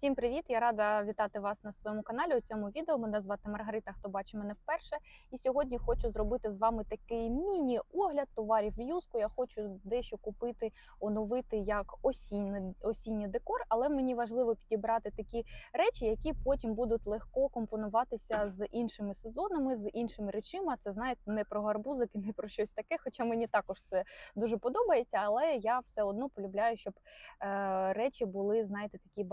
Всім привіт! Я рада вітати вас на своєму каналі. У цьому відео мене звати Маргарита. Хто бачить мене вперше. І сьогодні хочу зробити з вами такий міні-огляд товарів в юску. Я хочу дещо купити, оновити як осінній, осінній декор, але мені важливо підібрати такі речі, які потім будуть легко компонуватися з іншими сезонами, з іншими речима. Це знаєте, не про гарбузики, не про щось таке. Хоча мені також це дуже подобається, але я все одно полюбляю, щоб е, речі були, знаєте, такі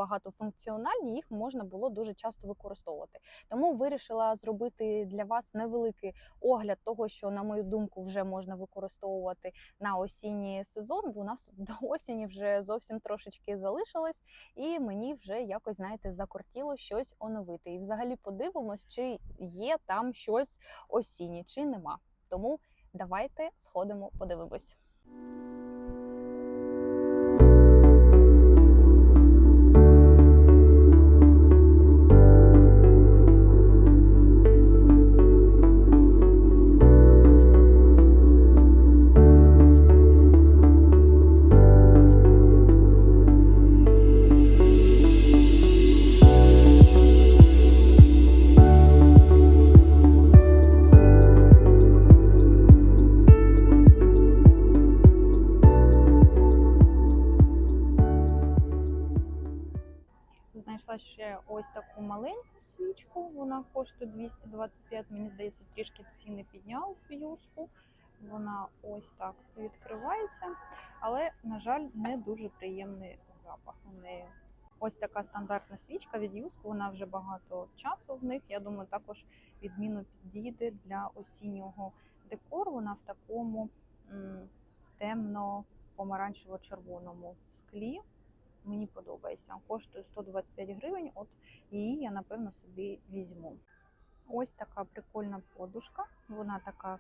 багатофункціональні, їх можна було дуже часто використовувати. Тому вирішила зробити для вас невеликий огляд того, що, на мою думку, вже можна використовувати на осінній сезон, бо у нас до осені вже зовсім трошечки залишилось, і мені вже якось, знаєте, закортіло щось оновити. І взагалі подивимось, чи є там щось осіннє, чи нема. Тому давайте сходимо, подивимось. Маленьку свічку. Вона коштує 225. Мені здається, трішки ціни піднялись в юску. Вона ось так відкривається, але, на жаль, не дуже приємний запах у неї. Ось така стандартна свічка від юску. Вона вже багато часу в них. Я думаю, також відмінно підійде для осіннього декору. Вона в такому темно-помаранчево-червоному склі мені подобається. Коштує 125 гривень. От її я напевно собі візьму. Ось така прикольна подушка. Вона така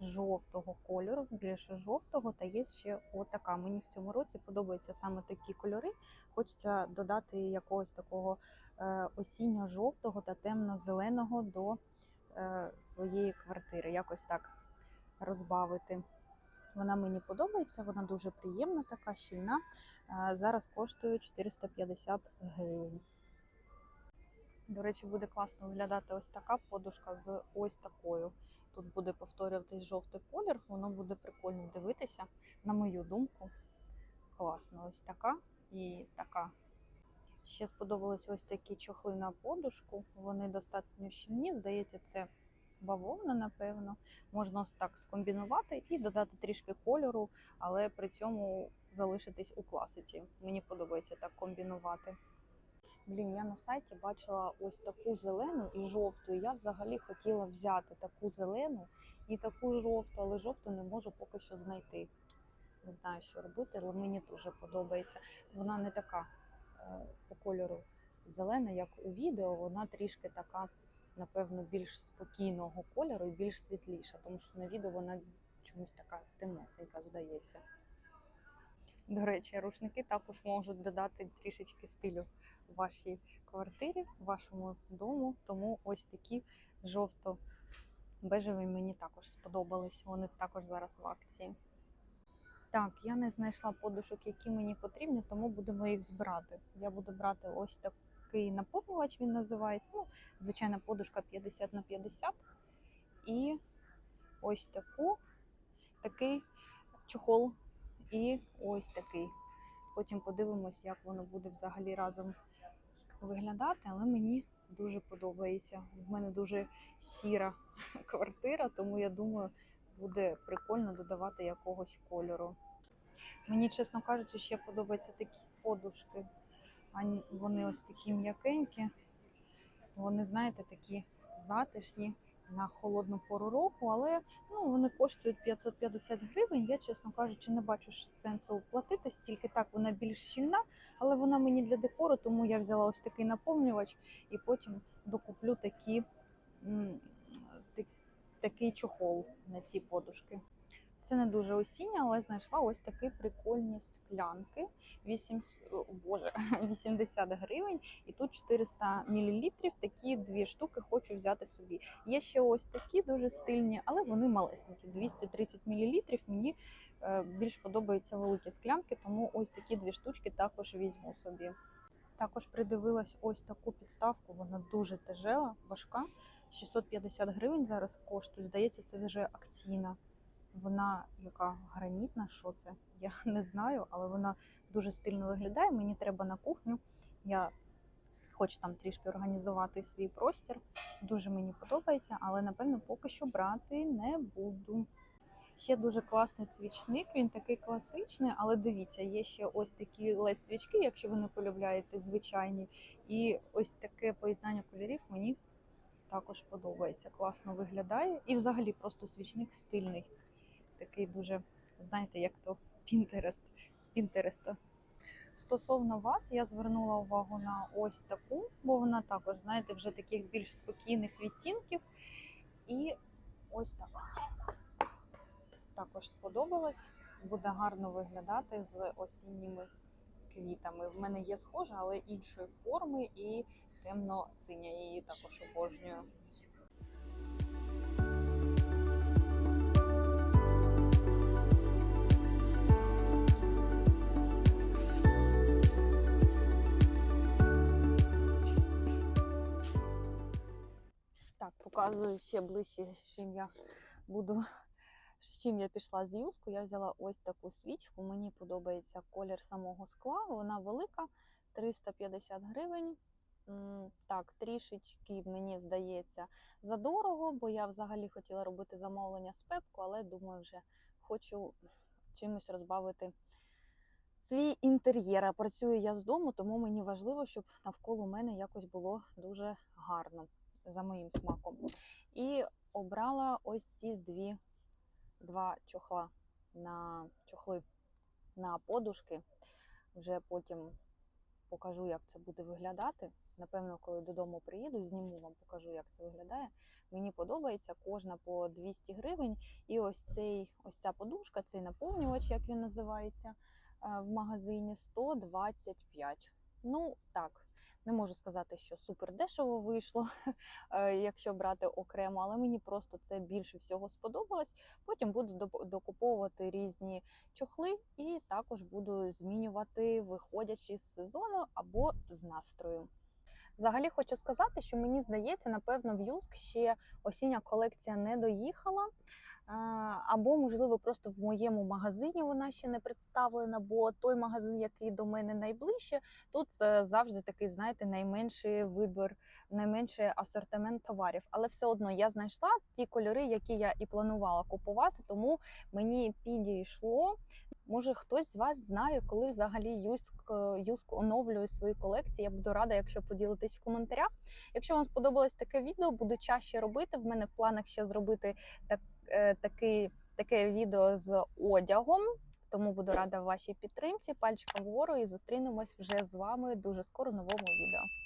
жовтого кольору, більше жовтого, та є ще отака. Мені в цьому році подобаються саме такі кольори. Хочеться додати якогось такого е, осінньо-жовтого та темно-зеленого до е, своєї квартири. Якось так розбавити. Вона мені подобається, вона дуже приємна, така щільна. Е, Зараз коштує 450 гривень. До речі, буде класно виглядати ось така подушка з ось такою. Тут буде повторюватись жовтий колір, воно буде прикольно дивитися, на мою думку. Класно, ось така і така. Ще сподобались ось такі чохли на подушку. Вони достатньо щільні. Здається, це бавовна, напевно. Можна ось так скомбінувати і додати трішки кольору, але при цьому залишитись у класиці. Мені подобається так комбінувати. Блін, я на сайті бачила ось таку зелену і жовту. Я взагалі хотіла взяти таку зелену і таку жовту, але жовту не можу поки що знайти. Не знаю, що робити, але мені дуже подобається. Вона не така е, по кольору зелена, як у відео. Вона трішки така, напевно, більш спокійного кольору і більш світліша, тому що на відео вона чомусь така темнесенька здається. До речі, рушники також можуть додати трішечки стилю у вашій квартирі, в вашому дому. Тому ось такі жовто-бежеві мені також сподобались. Вони також зараз в акції. Так, я не знайшла подушок, які мені потрібні, тому будемо їх збирати. Я буду брати ось такий наповнювач, він називається. Ну, звичайна подушка 50 на 50. І ось таку, такий чохол і ось такий. Потім подивимось, як воно буде взагалі разом виглядати, але мені дуже подобається. В мене дуже сіра квартира, тому я думаю, буде прикольно додавати якогось кольору. Мені, чесно кажучи, ще подобаються такі подушки. Вони ось такі м'якенькі. Вони, знаєте, такі затишні на холодну пору року, але ну, вони коштують 550 гривень. Я, чесно кажучи, не бачу сенсу платити стільки так, вона більш щільна, але вона мені для декору, тому я взяла ось такий наповнювач і потім докуплю такі, такий чохол на ці подушки. Це не дуже осіння, але знайшла ось такі прикольні склянки. 8, о, боже, 80 гривень, і тут 400 мл. Такі дві штуки хочу взяти собі. Є ще ось такі дуже стильні, але вони малесенькі. 230 мл. Мені е, більш подобаються великі склянки, тому ось такі дві штучки також візьму собі. Також придивилась ось таку підставку, вона дуже тяжела, важка. 650 гривень зараз коштує. Здається, це вже акційна. Вона яка гранітна, що це? Я не знаю, але вона дуже стильно виглядає. Мені треба на кухню. Я хочу там трішки організувати свій простір. Дуже мені подобається, але напевно поки що брати не буду. Ще дуже класний свічник, він такий класичний, але дивіться, є ще ось такі led свічки, якщо ви не полюбляєте звичайні. І ось таке поєднання кольорів мені також подобається. Класно виглядає. І взагалі просто свічник стильний. Такий дуже, знаєте, як то Pinterest з Пінтереста. Стосовно вас, я звернула увагу на ось таку, бо вона також, знаєте, вже таких більш спокійних відтінків. І ось така. Також сподобалась. Буде гарно виглядати з осінніми квітами. В мене є схожа, але іншої форми і темно-синя. Її також обожнюю. Показую ще ближче, з чим я буду. З чим я пішла з юску, я взяла ось таку свічку. Мені подобається колір самого скла. Вона велика, 350 гривень. Так, трішечки мені здається задорого, бо я взагалі хотіла робити замовлення з пепку, але думаю, вже хочу чимось розбавити свій інтер'єр. Працюю я з дому, тому мені важливо, щоб навколо мене якось було дуже гарно за моїм смаком. І обрала ось ці дві два чохла на чохли на подушки. Вже потім покажу, як це буде виглядати. Напевно, коли додому приїду, зніму вам, покажу, як це виглядає. Мені подобається кожна по 200 гривень. І ось цей ось ця подушка, цей наповнювач, як він називається, е, в магазині 125. Ну так, не можу сказати, що супер дешево вийшло, е, якщо брати окремо, але мені просто це більше всього сподобалось. Потім буду докуповувати різні чохли і також буду змінювати, виходячи з сезону або з настрою. Взагалі хочу сказати, що мені здається, напевно, в Юск ще осіння колекція не доїхала. Або, можливо, просто в моєму магазині вона ще не представлена, бо той магазин, який до мене найближче, тут е, завжди такий, знаєте, найменший вибір, найменший асортимент товарів. Але все одно я знайшла ті кольори, які я і планувала купувати, тому мені підійшло. Може, хтось з вас знає, коли взагалі Юск, е, Юск оновлює свої колекції. Я буду рада, якщо поділитесь в коментарях. Якщо вам сподобалось таке відео, буду чаще робити. В мене в планах ще зробити так, такий, таке відео з одягом. Тому буду рада вашій підтримці. Пальчиком вгору і зустрінемось вже з вами дуже скоро в новому відео.